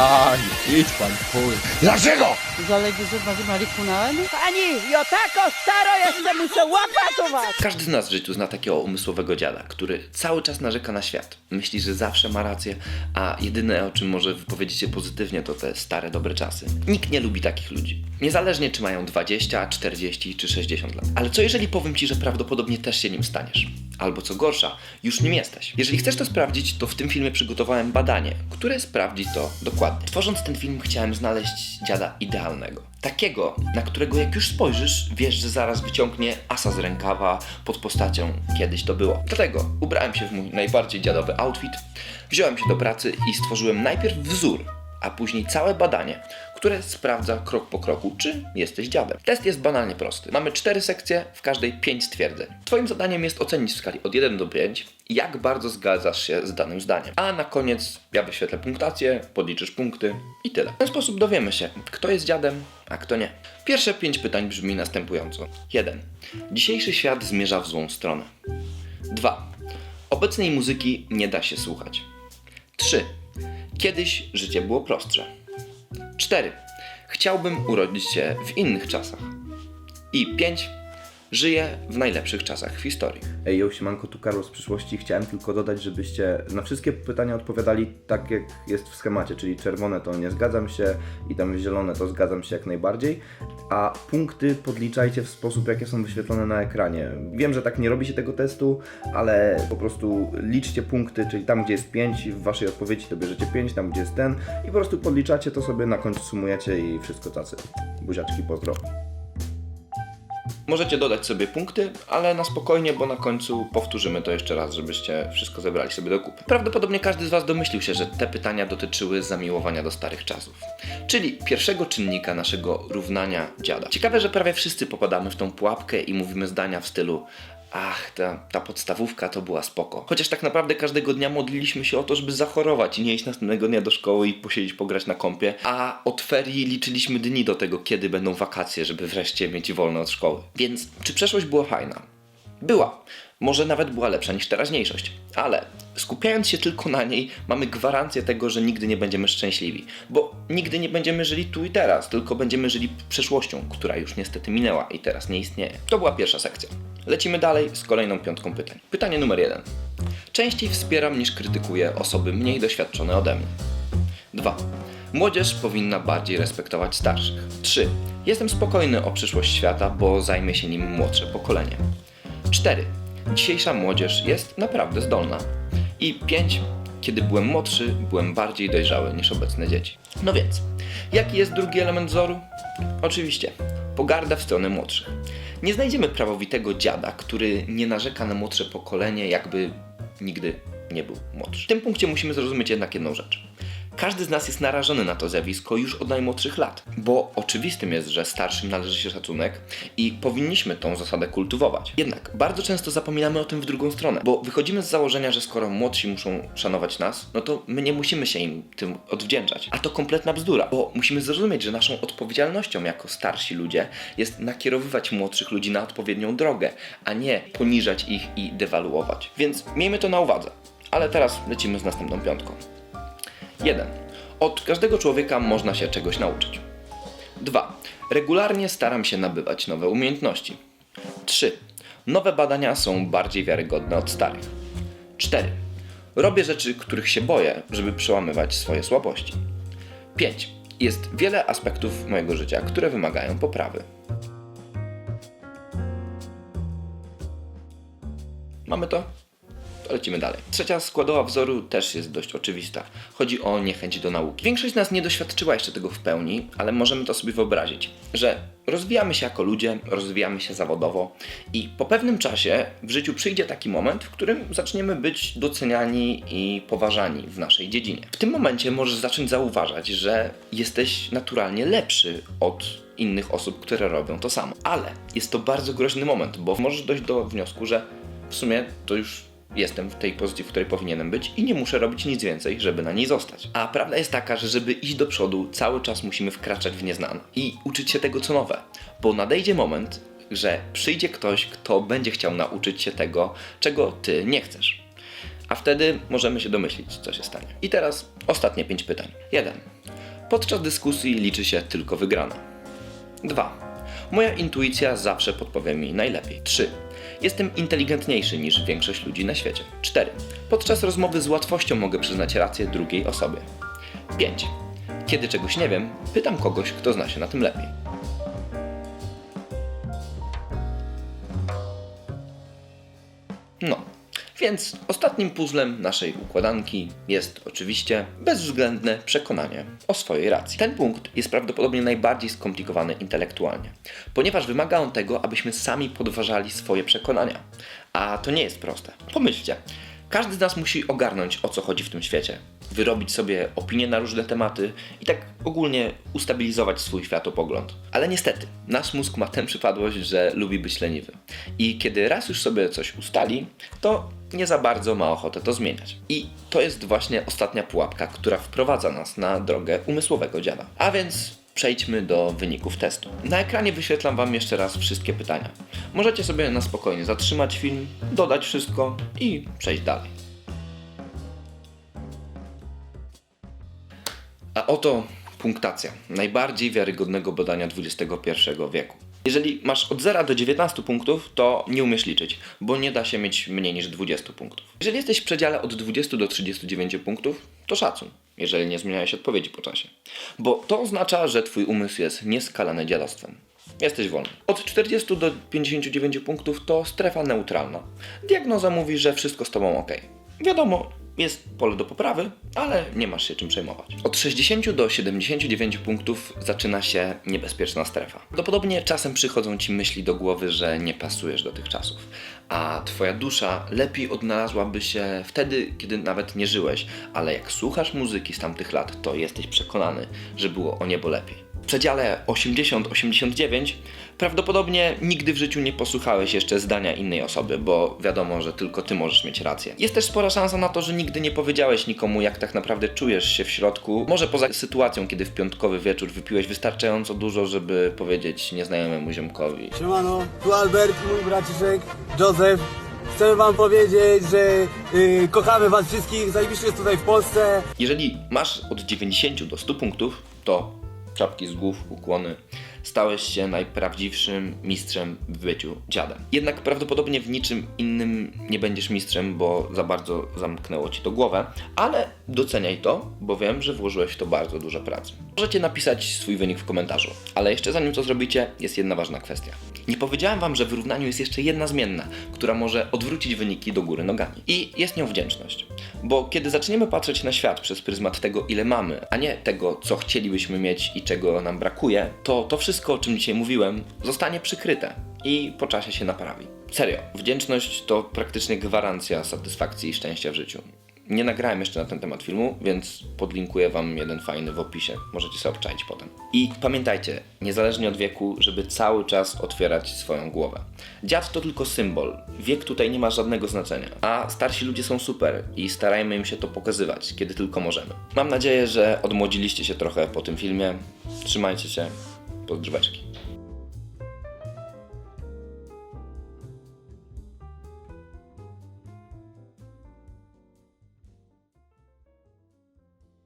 Ah, idź pan chuj. Dlaczego? Zaledwie, że macie marihuanę? Pani, ja tako staro jestem, muszę łapać u was. Każdy z nas w życiu zna takiego umysłowego dziada, który cały czas narzeka na świat. Myśli, że zawsze ma rację, a jedyne o czym może wypowiedzieć się pozytywnie to te stare, dobre czasy. Nikt nie lubi takich ludzi. Niezależnie czy mają 20, 40 czy 60 lat. Ale co jeżeli powiem ci, że prawdopodobnie też się nim staniesz? Albo co gorsza, już nim jesteś. Jeżeli chcesz to sprawdzić, to w tym filmie przygotowałem badanie, które sprawdzi to dokładnie. Tworząc ten film chciałem znaleźć dziada idealnego. Takiego, na którego jak już spojrzysz, wiesz, że zaraz wyciągnie asa z rękawa pod postacią kiedyś to było. Dlatego ubrałem się w mój najbardziej dziadowy outfit, wziąłem się do pracy i stworzyłem najpierw wzór, a później całe badanie, które sprawdza krok po kroku, czy jesteś dziadem. Test jest banalnie prosty. Mamy cztery sekcje, w każdej pięć stwierdzeń. Twoim zadaniem jest ocenić w skali od 1 do 5, jak bardzo zgadzasz się z danym zdaniem. A na koniec ja wyświetlę punktację, podliczysz punkty i tyle. W ten sposób dowiemy się, kto jest dziadem, a kto nie. Pierwsze pięć pytań brzmi następująco. 1. Dzisiejszy świat zmierza w złą stronę. 2. Obecnej muzyki nie da się słuchać. 3. Kiedyś życie było prostsze. 4. Chciałbym urodzić się w innych czasach. I 5. Żyję w najlepszych czasach w historii. Ej, yo, siemanko, tu Karol z przyszłości. Chciałem tylko dodać, żebyście na wszystkie pytania odpowiadali tak, jak jest w schemacie, czyli czerwone to nie zgadzam się i tam zielone to zgadzam się jak najbardziej, a punkty podliczajcie w sposób, jakie są wyświetlone na ekranie. Wiem, że tak nie robi się tego testu, ale po prostu liczcie punkty, czyli tam, gdzie jest 5 w waszej odpowiedzi to bierzecie 5, tam, gdzie jest ten i po prostu podliczacie to sobie, na końcu sumujecie i wszystko tacy. Buziaczki, pozdro. Możecie dodać sobie punkty, ale na spokojnie, bo na końcu powtórzymy to jeszcze raz, żebyście wszystko zebrali sobie do kupy. Prawdopodobnie każdy z Was domyślił się, że te pytania dotyczyły zamiłowania do starych czasów, czyli pierwszego czynnika naszego równania dziada. Ciekawe, że prawie wszyscy popadamy w tą pułapkę i mówimy zdania w stylu Ach, ta, ta podstawówka to była spoko. Chociaż tak naprawdę każdego dnia modliliśmy się o to, żeby zachorować i nie iść następnego dnia do szkoły i posiedzieć, pograć na kąpie, a od ferii liczyliśmy dni do tego, kiedy będą wakacje, żeby wreszcie mieć wolne od szkoły. Więc czy przeszłość była fajna? Była. Może nawet była lepsza niż teraźniejszość. Ale skupiając się tylko na niej, mamy gwarancję tego, że nigdy nie będziemy szczęśliwi. Bo nigdy nie będziemy żyli tu i teraz, tylko będziemy żyli przeszłością, która już niestety minęła i teraz nie istnieje. To była pierwsza sekcja. Lecimy dalej z kolejną piątką pytań. Pytanie numer jeden. Częściej wspieram niż krytykuję osoby mniej doświadczone ode mnie. 2. Młodzież powinna bardziej respektować starszych. 3. Jestem spokojny o przyszłość świata, bo zajmie się nim młodsze pokolenie. 4. Dzisiejsza młodzież jest naprawdę zdolna. I 5. Kiedy byłem młodszy, byłem bardziej dojrzały niż obecne dzieci. No więc, jaki jest drugi element wzoru? Oczywiście, pogarda w stronę młodszych. Nie znajdziemy prawowitego dziada, który nie narzeka na młodsze pokolenie, jakby nigdy nie był młodszy. W tym punkcie musimy zrozumieć jednak jedną rzecz. Każdy z nas jest narażony na to zjawisko już od najmłodszych lat, bo oczywistym jest, że starszym należy się szacunek i powinniśmy tą zasadę kultywować. Jednak bardzo często zapominamy o tym w drugą stronę, bo wychodzimy z założenia, że skoro młodsi muszą szanować nas, no to my nie musimy się im tym odwdzięczać. A to kompletna bzdura, bo musimy zrozumieć, że naszą odpowiedzialnością jako starsi ludzie jest nakierowywać młodszych ludzi na odpowiednią drogę, a nie poniżać ich i dewaluować. Więc miejmy to na uwadze. Ale teraz lecimy z następną piątką. 1. Od każdego człowieka można się czegoś nauczyć. 2. Regularnie staram się nabywać nowe umiejętności. 3. Nowe badania są bardziej wiarygodne od starych. 4. Robię rzeczy, których się boję, żeby przełamywać swoje słabości. 5. Jest wiele aspektów mojego życia, które wymagają poprawy. Mamy to? Lecimy dalej. Trzecia składowa wzoru też jest dość oczywista. Chodzi o niechęć do nauki. Większość z nas nie doświadczyła jeszcze tego w pełni, ale możemy to sobie wyobrazić, że rozwijamy się jako ludzie, rozwijamy się zawodowo i po pewnym czasie w życiu przyjdzie taki moment, w którym zaczniemy być doceniani i poważani w naszej dziedzinie. W tym momencie możesz zacząć zauważać, że jesteś naturalnie lepszy od innych osób, które robią to samo. Ale jest to bardzo groźny moment, bo możesz dojść do wniosku, że w sumie to już jestem w tej pozycji, w której powinienem być i nie muszę robić nic więcej, żeby na niej zostać. A prawda jest taka, że żeby iść do przodu, cały czas musimy wkraczać w nieznane i uczyć się tego, co nowe, bo nadejdzie moment, że przyjdzie ktoś, kto będzie chciał nauczyć się tego, czego ty nie chcesz. A wtedy możemy się domyślić, co się stanie. I teraz ostatnie pięć pytań. 1. Podczas dyskusji liczy się tylko wygrana. 2. Moja intuicja zawsze podpowie mi najlepiej. 3. Jestem inteligentniejszy niż większość ludzi na świecie. 4. Podczas rozmowy z łatwością mogę przyznać rację drugiej osobie. 5. Kiedy czegoś nie wiem, pytam kogoś, kto zna się na tym lepiej. No, więc ostatnim puzzlem naszej układanki jest oczywiście bezwzględne przekonanie o swojej racji. Ten punkt jest prawdopodobnie najbardziej skomplikowany intelektualnie, ponieważ wymaga on tego, abyśmy sami podważali swoje przekonania. A to nie jest proste. Pomyślcie, każdy z nas musi ogarnąć o co chodzi w tym świecie, wyrobić sobie opinię na różne tematy i tak ogólnie ustabilizować swój światopogląd. Ale niestety, nasz mózg ma tę przypadłość, że lubi być leniwy. I kiedy raz już sobie coś ustali, to nie za bardzo ma ochotę to zmieniać. I to jest właśnie ostatnia pułapka, która wprowadza nas na drogę umysłowego dziada. A więc przejdźmy do wyników testu. Na ekranie wyświetlam Wam jeszcze raz wszystkie pytania. Możecie sobie na spokojnie zatrzymać film, dodać wszystko i przejść dalej. A oto punktacja najbardziej wiarygodnego badania XXI wieku. Jeżeli masz od 0 do 19 punktów, to nie umiesz liczyć, bo nie da się mieć mniej niż 20 punktów. Jeżeli jesteś w przedziale od 20 do 39 punktów, to szacun, jeżeli nie zmieniałeś odpowiedzi po czasie. Bo to oznacza, że twój umysł jest nieskalany dziadostwem. Jesteś wolny. Od 40 do 59 punktów to strefa neutralna. Diagnoza mówi, że wszystko z tobą ok. Wiadomo, jest pole do poprawy, ale nie masz się czym przejmować. Od 60 do 79 punktów zaczyna się niebezpieczna strefa. Prawdopodobnie czasem przychodzą ci myśli do głowy, że nie pasujesz do tych czasów, a twoja dusza lepiej odnalazłaby się wtedy, kiedy nawet nie żyłeś, ale jak słuchasz muzyki z tamtych lat, to jesteś przekonany, że było o niebo lepiej. W przedziale 80-89 prawdopodobnie nigdy w życiu nie posłuchałeś jeszcze zdania innej osoby, bo wiadomo, że tylko ty możesz mieć rację. Jest też spora szansa na to, że nigdy nie powiedziałeś nikomu, jak tak naprawdę czujesz się w środku. Może poza sytuacją, kiedy w piątkowy wieczór wypiłeś wystarczająco dużo, żeby powiedzieć nieznajomemu ziomkowi. Siemano, tu Albert, mój braciszek, Józef. Chcemy wam powiedzieć, że y, kochamy was wszystkich, zajebiście jest tutaj w Polsce. Jeżeli masz od 90 do 100 punktów, to czapki z głów, ukłony. Stałeś się najprawdziwszym mistrzem w byciu dziadem. Jednak prawdopodobnie w niczym innym nie będziesz mistrzem, bo za bardzo zamknęło ci to głowę, ale doceniaj to, bo wiem, że włożyłeś w to bardzo dużo pracy. Możecie napisać swój wynik w komentarzu, ale jeszcze zanim to zrobicie, jest jedna ważna kwestia. Nie powiedziałem wam, że w równaniu jest jeszcze jedna zmienna, która może odwrócić wyniki do góry nogami. I jest nią wdzięczność. Bo kiedy zaczniemy patrzeć na świat przez pryzmat tego, ile mamy, a nie tego, co chcielibyśmy mieć i czego nam brakuje, to to wszystko, o czym dzisiaj mówiłem, zostanie przykryte i po czasie się naprawi. Serio, wdzięczność to praktycznie gwarancja satysfakcji i szczęścia w życiu. Nie nagrałem jeszcze na ten temat filmu, więc podlinkuję wam jeden fajny w opisie. Możecie sobie obczaić potem. I pamiętajcie, niezależnie od wieku, żeby cały czas otwierać swoją głowę. Dziad to tylko symbol. Wiek tutaj nie ma żadnego znaczenia. A starsi ludzie są super i starajmy im się to pokazywać, kiedy tylko możemy. Mam nadzieję, że odmłodziliście się trochę po tym filmie. Trzymajcie się. Pozdróweczki.